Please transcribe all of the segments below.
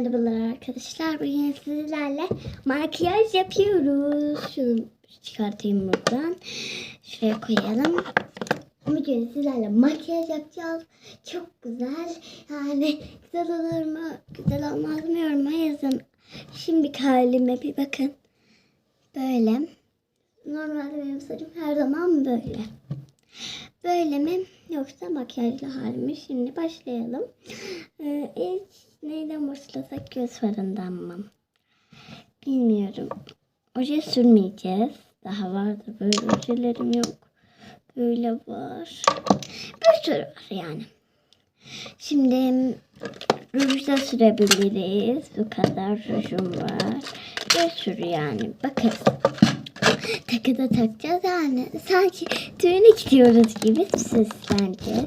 Merhabalar arkadaşlar. Bugün sizlerle makyaj yapıyoruz. Şunu çıkartayım buradan. Şuraya koyalım. Bugün sizlerle makyaj yapacağız. Çok güzel. Yani güzel olur mu? Güzel olmaz mı? Yoruma yazın. Şimdi halime bir bakın. Böyle. Normalde benim saçım her zaman böyle. Böyle mi yoksa makyajlı hali mi? Şimdi başlayalım. Ee, ilk neyden başlasak göz farından mı? Bilmiyorum. Oje sürmeyeceğiz. Daha vardı böyle ojelerim yok. Böyle var. Bir sürü var yani. Şimdi ruj da sürebiliriz. Bu kadar rujum var. Bir sürü yani. Bakın. Takı da takacağız yani. Sanki düğüne gidiyoruz gibi bence.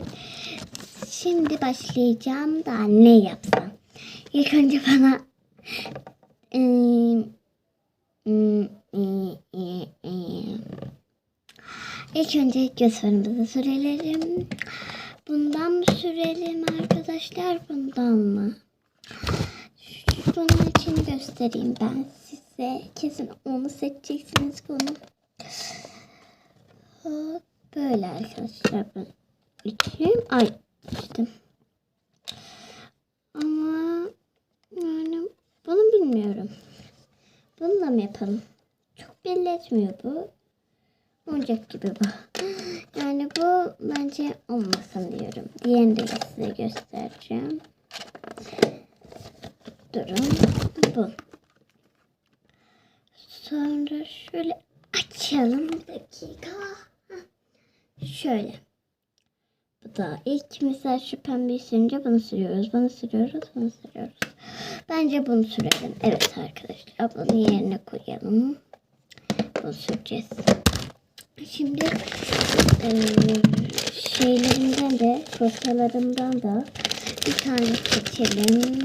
Şimdi başlayacağım da ne yapsam. İlk önce bana ım, ım, ım. İlk önce göz farımızı sürelim. Bundan mı sürelim arkadaşlar? Bundan mı? Bunun için göstereyim ben size. Kesin onu seçeceksiniz bunu. Böyle arkadaşlar ben içeyim. Ay içtim. Ama yani bunu bilmiyorum. Bunu da mı yapalım? Çok belli etmiyor bu. Olacak gibi bu. Yani bu bence olmasın diyorum. Diğerini de size göstereceğim. Durun. Bu. Sonra şöyle açalım. Bir dakika. Şöyle. Bu da ilk mesela şu pembeyi sürünce bunu sürüyoruz. Bunu sürüyoruz. Bunu sürüyoruz. Bence bunu sürelim. Evet arkadaşlar. Bunu yerine koyalım. Bunu süreceğiz. Şimdi eee şeylerimden de fırçalarımdan da bir tane seçelim.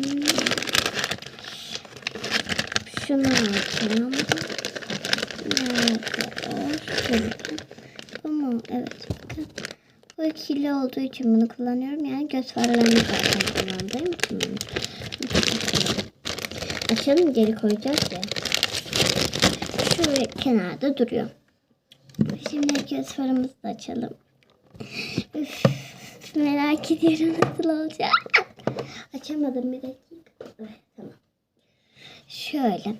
Şunu alacağım. Nerede o? Bu mu? Evet. Bu ikili olduğu için bunu kullanıyorum. Yani göz farlarını zaten kullandığım için Açalım geri koyacağız ya. Şu kenarda duruyor. Şimdi göz farımızı da açalım. Üf, merak ediyorum nasıl olacak. Açamadım bir dakika. Tamam. Şöyle.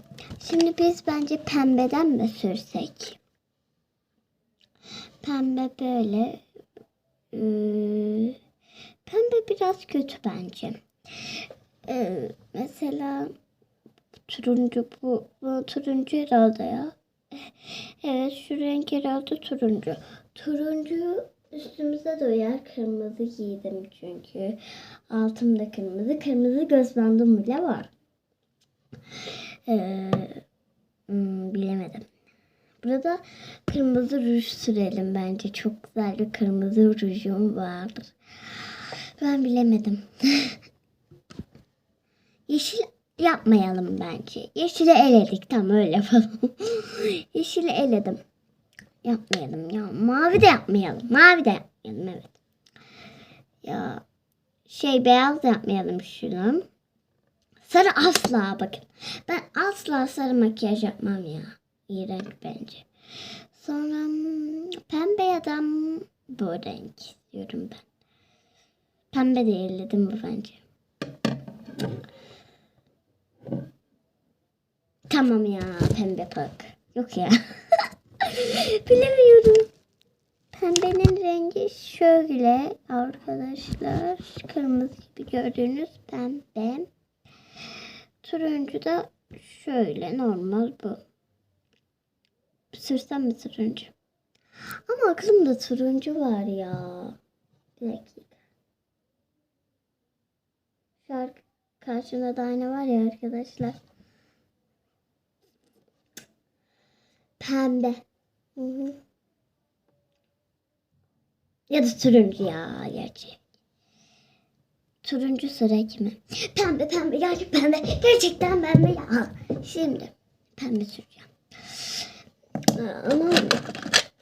Şimdi biz bence pembeden mi sürsek? Pembe böyle. Ee, pembe biraz kötü bence. Ee, mesela turuncu bu, bu turuncu herhalde ya. Evet şu renk herhalde turuncu. Turuncu üstümüze de uyar. Kırmızı giydim çünkü. Altımda kırmızı. Kırmızı göz bandım bile var. Ee, hmm, bilemedim. Burada kırmızı ruj sürelim bence. Çok güzel bir kırmızı rujum vardır. Ben bilemedim. Yeşil yapmayalım bence. Yeşili eledik. Tam öyle yapalım. Yeşili eledim. Yapmayalım ya. Mavi de yapmayalım. Mavi de yapmayalım. Evet. Ya şey beyaz da yapmayalım şunu. Sarı asla bakın. Ben asla sarı makyaj yapmam ya. İğrenç bence. Sonra hmm, pembe ya da bu renk istiyorum ben. Pembe de eledim bu bence. Tamam ya pembe pak. Yok ya. Bilemiyorum. Pembenin rengi şöyle arkadaşlar. Kırmızı gibi gördüğünüz pembe. Turuncu da şöyle normal bu. Sürsem mi turuncu? Ama aklımda turuncu var ya. Bir dakika. Şu ar- karşımda da ayna var ya arkadaşlar. Pembe. Hı hı. Ya da turuncu ya gerçi. Turuncu sıra kimi? Pembe pembe gerçek pembe. Gerçekten pembe ya. Şimdi pembe süreceğim. Ama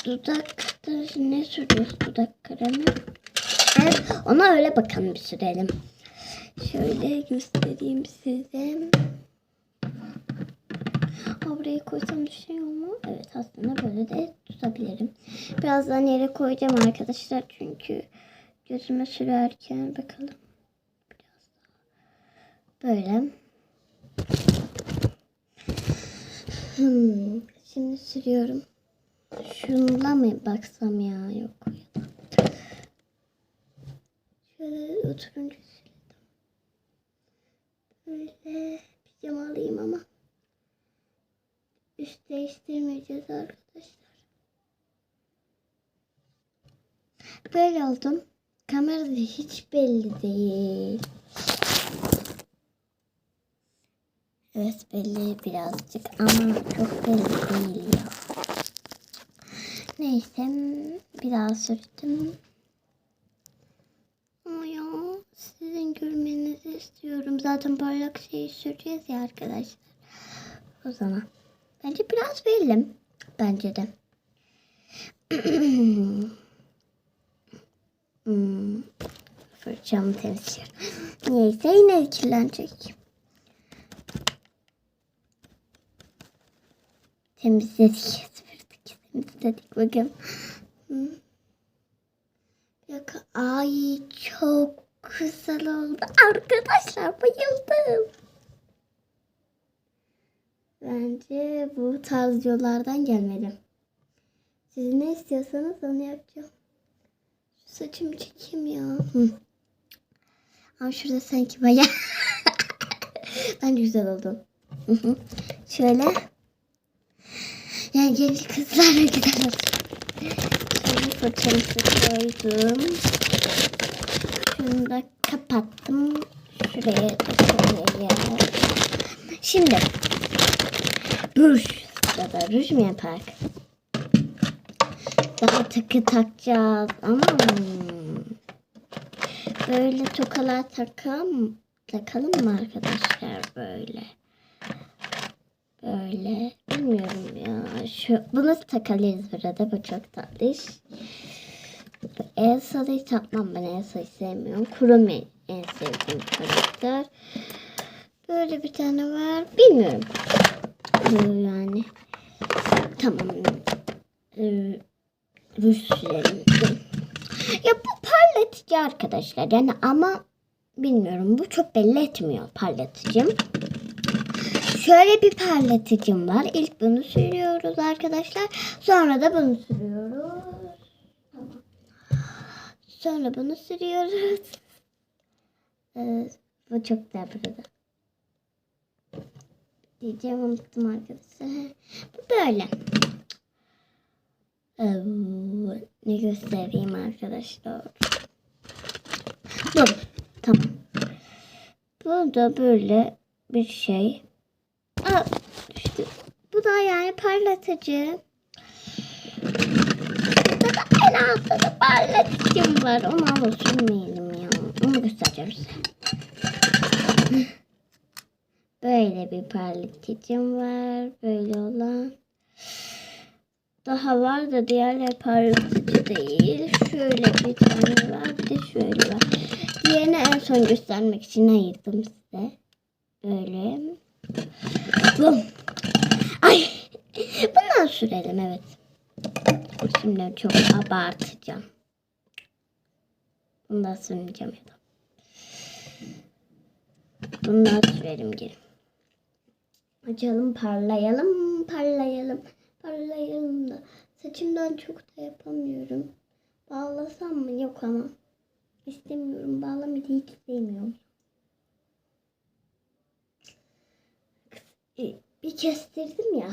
dudakta ne sürüyoruz dudak kremi? Evet ona öyle bakalım bir sürelim. Şöyle göstereyim size. Buraya koysam düşüyor mu? Evet aslında böyle de tutabilirim. Birazdan yere koyacağım arkadaşlar çünkü gözüme sürerken bakalım. Biraz daha. Böyle. Hmm, şimdi sürüyorum. Şunla mı baksam ya? Yok. Şöyle oturunca sürelim. Böyle pijama alayım ama. Üst değiştirmeyeceğiz arkadaşlar. Böyle oldum. Kamerada hiç belli değil. Evet belli birazcık ama çok belli değil ya. Neyse bir daha sürdüm. Ama ya sizin görmenizi istiyorum. Zaten parlak şeyi süreceğiz ya arkadaşlar. O zaman. Bence biraz belli. Bence de. Fırçamı temizliyorum. Neyse yine kirlenecek. Temizledik. Süpürdük. Temizledik. Bakın. Hmm. Dakika. Ay çok güzel oldu. Arkadaşlar bayıldım. Bence bu tarz yollardan gelmedim. Siz ne istiyorsanız onu yapacağım. Şu saçımı çekeyim ya. Hı. Ama şurada sanki baya. Bence güzel oldu. Şöyle. Yani genç kızlara gidelim. Şöyle fırçamızı koydum. Şunu da kapattım. Şuraya da koyayım. Şimdi ruj ya da ruj mu yapak? Daha takı takacağız ama böyle tokalar takalım, takalım mı arkadaşlar böyle? Böyle bilmiyorum ya. Şu bunu takalıyız burada. Bu çok tatlış. Elsa'yı takmam ben Elsa'yı sevmiyorum. Kurumi en sevdiğim karakter. Böyle bir tane var. Bilmiyorum. Yani tamam. Ee. Ya bu parlatıcı arkadaşlar. Yani ama bilmiyorum. Bu çok belli etmiyor parlatıcım. Şöyle bir parlatıcım var. İlk bunu sürüyoruz arkadaşlar. Sonra da bunu sürüyoruz. Sonra bunu sürüyoruz. Ee, bu çok da burada. Diyeceğim unuttum arkadaşlar. Bu böyle. Ee, ne göstereyim arkadaşlar. Bu. Tamam. Bu da böyle bir şey. Aa, düştü. Bu da yani parlatıcı. Burada da en altta da parlatıcım var. Onu alıp sürmeyelim ya. Onu göstereceğim size. Böyle bir parlatıcım var. Böyle olan. Daha var da diğerler parlatıcı değil. Şöyle bir tane var. Bir de şöyle var. Diğerini en son göstermek için ayırdım size. Böyle. Bum. Ay. Bundan sürelim evet. Şimdi çok abartacağım. Bundan sürmeyeceğim ya da. Bundan sürelim geri. Açalım parlayalım parlayalım parlayalım da saçımdan çok da yapamıyorum. Bağlasam mı? Yok ama. İstemiyorum. Bağlamayı hiç sevmiyorum. E, Bir kestirdim ya.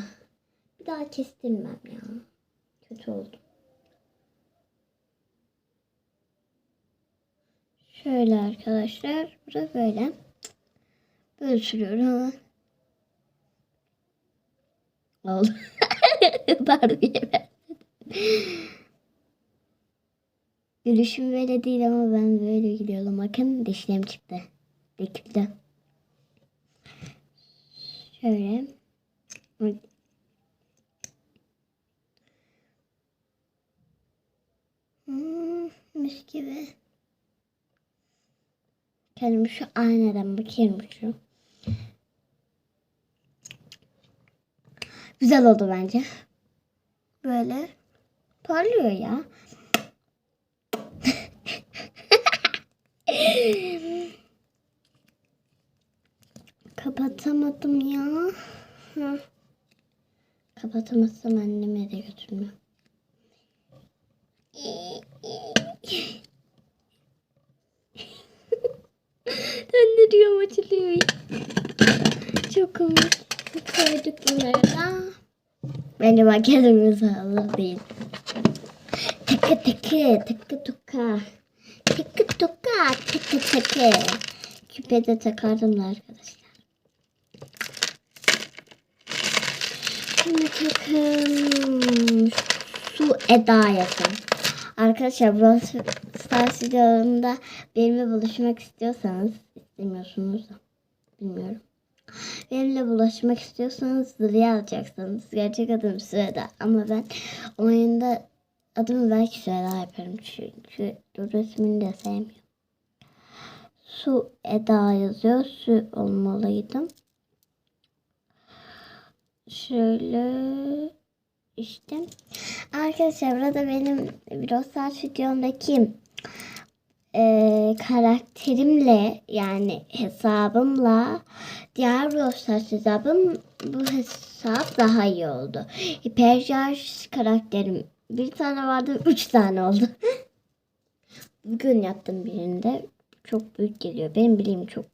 Bir daha kestirmem ya. Kötü oldu. Şöyle arkadaşlar. Burada böyle. Böyle sürüyorum. Oldu. Barbie'ye. Gülüşüm böyle değil ama ben böyle gülüyorum. Bakın dişlerim çıktı. Dikildi. Şöyle. Hmm, mis gibi. Şöyle şu aynadan bakayım şu. Güzel oldu bence. Böyle parlıyor ya. Kapatamadım ya. Hı. Kapatamazsam anneme de götürmem. Döndürüyorum açılıyor. Çok komik. Koyduk bunları da. Bence makyajımız hazır değil. Tıkı tıkı tıkı tuka. Tıkı tuka tıkı tıkı. Küpe takardım da arkadaşlar. Şimdi takım su Eda yakın. Arkadaşlar Brawl Stars videolarında benimle buluşmak istiyorsanız istemiyorsunuz da bilmiyorum. Benimle buluşmak istiyorsanız Zırya alacaksınız. Gerçek adım Süreda ama ben oyunda adımı belki Süreda yaparım çünkü dur ismini de sevmiyorum. Su Eda yazıyor. Su olmalıydım. Şöyle işte. Arkadaşlar burada benim Brawl Stars videomdaki e, karakterimle yani hesabımla diğer Brawl hesabım bu hesap daha iyi oldu. Hipercharge karakterim bir tane vardı üç tane oldu. Bugün yaptım birinde. Çok büyük geliyor. Benim bileğim çok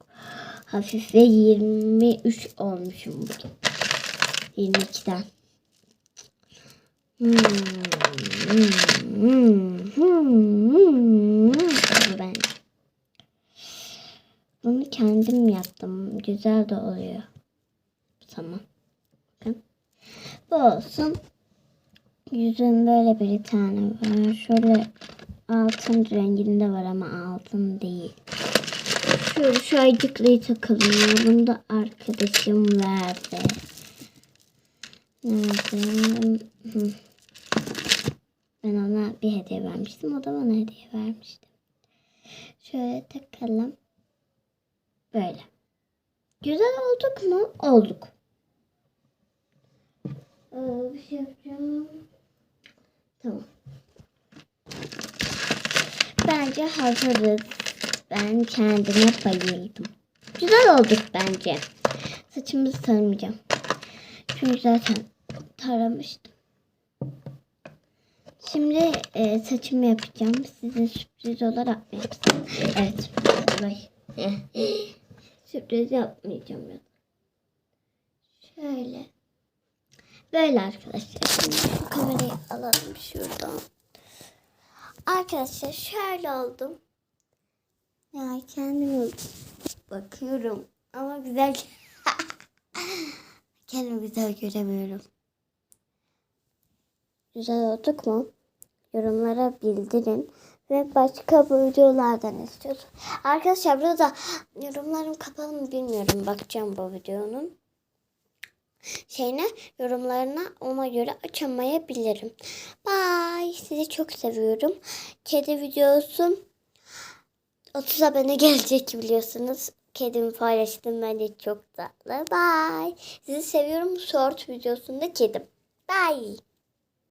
hafif ve 23 olmuşum bugün. 22'den. Hmm, hmm, hmm, hmm, hmm. Bu ben. Bunu kendim yaptım. Güzel de oluyor. Tamam. Bakın. Bu olsun. Yüzüm böyle bir tane var. Şöyle altın renginde var ama altın değil. Şöyle şu ayıcıklayı takalım. ya. Bunu da arkadaşım verdi. Nerede? Ben ona bir hediye vermiştim. O da bana hediye vermişti. Şöyle takalım. Böyle. Güzel olduk mu? Olduk. Ee, bir şey yapacağım. Tamam. Bence hazırız. Ben kendime bayıldım. Güzel olduk bence. Saçımızı taramayacağım. Çünkü zaten taramıştım. Şimdi e, saçımı yapacağım. Size sürpriz olarak yapsam? Evet. Ay. sürpriz yapmayacağım ya. Şöyle. Böyle arkadaşlar. Şimdi şu kamerayı alalım şuradan. Arkadaşlar şöyle oldum. Ya kendime bakıyorum. Ama güzel. Kendimi güzel göremiyorum. Güzel olduk mu? Yorumlara bildirin. Ve başka videolardan istiyorsun. Arkadaşlar burada yorumlarım kapalı mı bilmiyorum. Bakacağım bu videonun şeyine yorumlarına ona göre açamayabilirim. Bye. Sizi çok seviyorum. Kedi videosu 30 abone gelecek biliyorsunuz. Kedimi paylaştım bence çok tatlı. Bye. Sizi seviyorum. Short videosunda kedim. Bye.